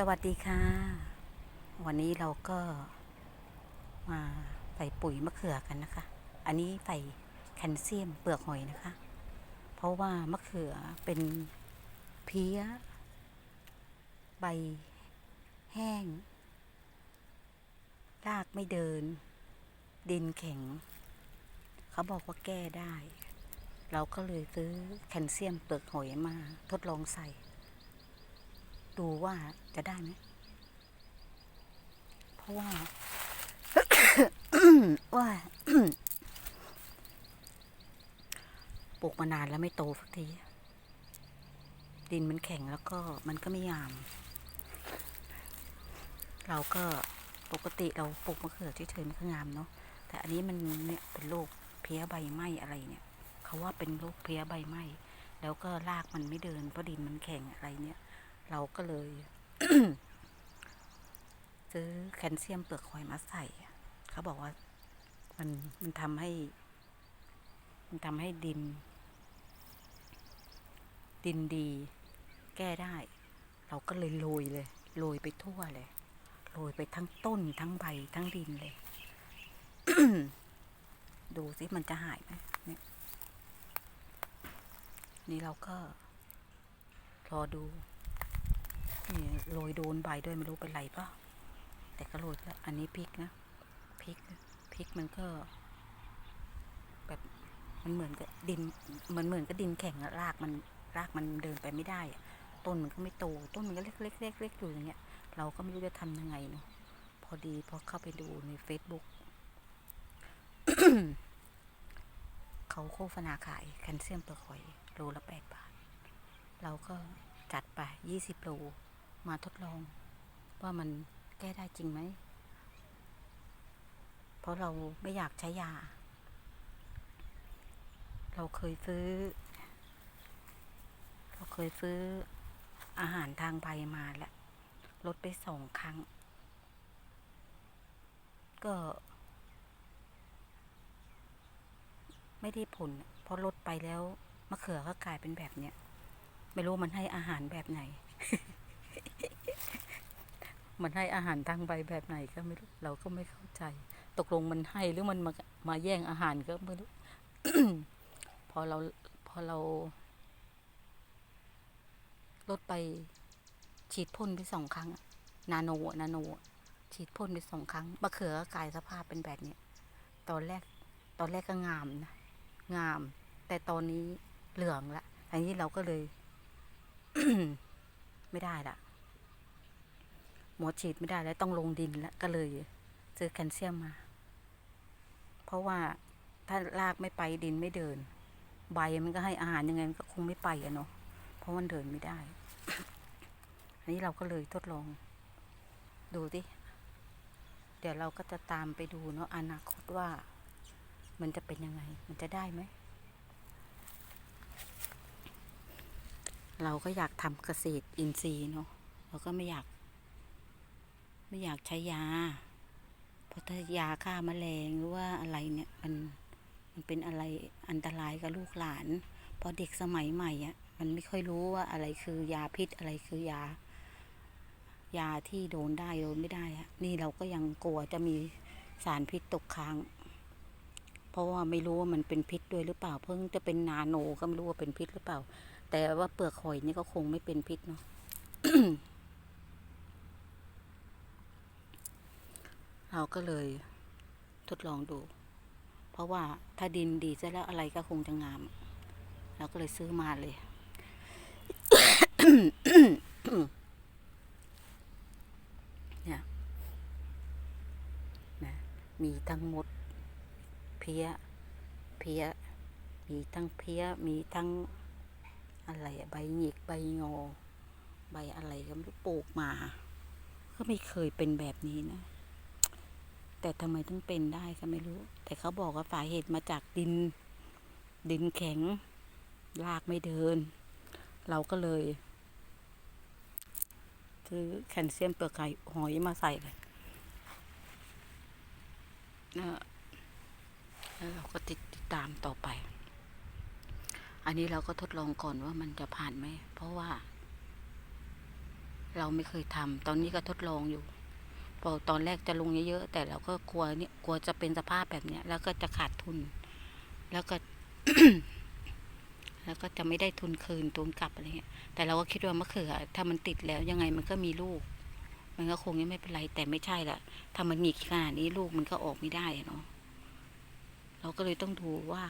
สวัสดีค่ะ วันนี้เราก็มาใส่ปุ๋ยมะเขือกันนะคะ อันนี้ใส่แคลเซียมเปลือกหอยนะคะ เพราะว่ามะเขือเป็นเพี้ย ใบแห้ง รากไม่เดิน ดินแข็ง เขาบอกว่าแก้ได้ เราก็เลยซื้อแคลเซียมเปลือกหอยมาทดลองใส่ ดูว่าจะได้ไหม เพราะว่าว่าปลูกมานานแล้วไม่โตสักที ดินมันแข็งแล้วก็มันก็ไม่ยาม เราก็ปกติเราปลูกมะเขือเฉยๆมันก็งามเนาะแต่อันนี้มันเนี่ยเป็นโรคเพี้ยใบไหม้อะไรเนี่ย เขาว่าเป็นโรคเพี้ยใบไหม้แล้วก็รากมันไม่เดินเพราะดินมันแข็งอะไรเนี่ย เราก็เลย ซื้อแคลเซียมเปลือกหอยมาใส่ เขาบอกว่ามันมันทำให้ มันทำให้ดิน ดินดี แก้ได้ เราก็เลยโรยเลยโรยไปทั่วเลยโรยไปทั้งต้นทั้งใบทั้งดินเลย ดูสิมันจะหายไหมเนี่ยนี่เราก็รอดู นี่โรยโดนใบด้วยไม่รู้เป็นไรปะแต่ก็โรยแล้วอันนี้พริกนะพริกพริกมันก็ แบบมันเหมือนกับดินเหมือนเหมือนกับดินแข็งรากมันรากมันเดินไปไม่ได้อะต้นมันก็ไม่โต ต้นมันก็เล็กเล็กเล็กเล็กอยู่อย่างเงี้ย เราก็ไม่รู้จะทำยังไงเนาะพอดีพอเข้าไปดูใน Facebook เขาโฆษณาขายแคลเซียมเปลือกหอยโลละแปดบาท เราก็จัดไปยี่สิบโล มาทดลอง ว่ามันแก้ได้จริงไหม เพราะเราไม่อยากใช้ยา เราเคยซื้อ เราเคยซื้ออาหารทางใบมาแล้วลดไปสองครั้ง ก็ ไม่ได้ผล เพราะลดไปแล้วมะเขือก็กลายเป็นแบบเนี้ย ไม่รู้มันให้อาหารแบบไหน มันให้อาหารทางใบแบบไหนก็ไม่รู้เราก็ไม่เข้าใจ ตกลงมันให้หรือมันมามาแย่งอาหารก็ไม่รู้พอเราพอเรา ลดไปฉีดพ่นไปสองครั้ง นาโนนาโน ฉีดพ่นไปสองครั้งมะเขือกกลายสภาพเป็นแบบเนี้ยตอนแรก ตอนแรกก็งามนะงาม แต่ตอนนี้เหลืองละอันนี้เราก็เลย ไม่ได้ละ หมอฉีดไม่ได้แล้วต้องลงดินแล้วก็เลยซื้อแคลเซียมมา เพราะว่าถ้ารากไม่ไปดินไม่เดิน ใบมันก็ให้อาหารยังไงมันก็คงไม่ไปอะเนาะเพราะมันเดินไม่ได้ อันนี้เราก็เลยทดลอง ดูดิเดี๋ยวเราก็จะตามไปดูเนาะอนาคตว่า มันจะเป็นยังไง มันจะได้ไหม เราก็อยากทำเกษตรอินทรีย์เนาะเราก็ไม่อยาก ไม่อยากใช้ยา เพราะถ้ายาฆ่าแมลงหรือว่าอะไรเนี่ยมันมันเป็นอะไรอันตรายกับลูกหลาน เพราะเด็กสมัยใหม่อะมันไม่ค่อยรู้ว่าอะไรคือยาพิษอะไรคือยา ยาที่โดนได้โดนไม่ได้อะนี่เราก็ยังกลัวจะมีสารพิษตกค้าง เพราะว่าไม่รู้ว่ามันเป็นพิษด้วยหรือเปล่า เพิ่งจะเป็นนาโนก็ไม่รู้ว่าเป็นพิษหรือเปล่า แต่ว่าเปลือกหอยนี่ก็คงไม่เป็นพิษเนาะ เราก็เลยทดลองดู เพราะว่าถ้าดินดีซะแล้วอะไรก็คงจะงาม เราก็เลยซื้อมาเลยเนี่ยนะมีทั้งมด เพี้ย เพี้ย มีทั้งเพี้ย มีทั้งอะไรใบหงิกใบงอ ใบอะไรก็ไม่รู้ปลูกมา ก็ไม่เคยเป็นแบบนี้นะ แต่ทำไมต้องเป็นได้ก็ไม่รู้ แต่เขาบอกว่าสาเหตุมาจากดิน ดินแข็งรากไม่เดิน เราก็เลย ซื้อแคลเซียมเปลือกไข่หอยมาใส่เลยแล้วเราก็ติดตามต่อไป อันนี้เราก็ทดลองก่อนว่ามันจะผ่านไหม เพราะว่า เราไม่เคยทำ ตอนนี้ก็ทดลองอยู่ พอตอนแรกจะลงเยอะๆแต่เราก็กลัวเนี่ยกลัวจะเป็นสภาพแบบเนี้ย แล้วก็จะขาดทุน แล้วก็ แล้วก็จะไม่ได้ทุนคืนทุนกลับอะไรเงี้ย แต่เราก็คิดว่ามะเขือถ้ามันติดแล้วยังไงมันก็มีลูก มันก็คงยังไม่เป็นไร แต่ไม่ใช่ละถ้ามันหงิกขนาดนี้ลูกมันก็ออกไม่ได้เนาะเราก็เลยต้องดูว่า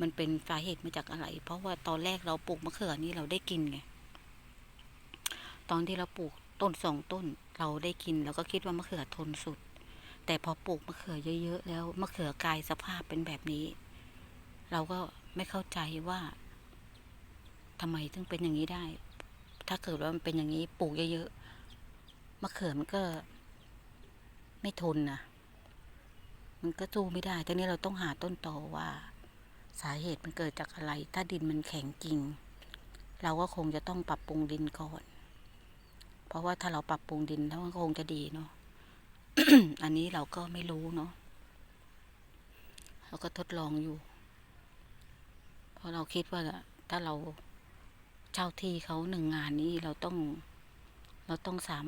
มันเป็นสาเหตุมาจากอะไร เพราะว่าตอนแรกเราปลูกมะเขือนี่เราได้กินไงตอนที่เราปลูก ต้นสองต้นเราได้กินเราก็คิดว่ามะเขือทนสุด แต่พอปลูกมะเขือเยอะๆแล้วมะเขือกลายสภาพเป็นแบบนี้ เราก็ไม่เข้าใจว่าทำไมถึงเป็นอย่างนี้ได้ ถ้าเกิดว่ามันเป็นอย่างนี้ปลูกเยอะๆมะเขือมันก็ ไม่ทนนะมันก็สู้ไม่ได้ทีนี้เราต้องหาต้นตอว่า สาเหตุมันเกิดจากอะไร ถ้าดินมันแข็งจริง เราก็คงจะต้องปรับปรุงดินก่อน เพราะว่าถ้าเราปรับปรุงดินแล้วมันคงจะดีเนาะอันนี้เราก็ไม่รู้เนาะเราก็ทดลองอยู่ เพราะเราคิดว่าถ้าเราเช่าที่เขาหนึ่งงานนี้เราต้องเราต้องสาม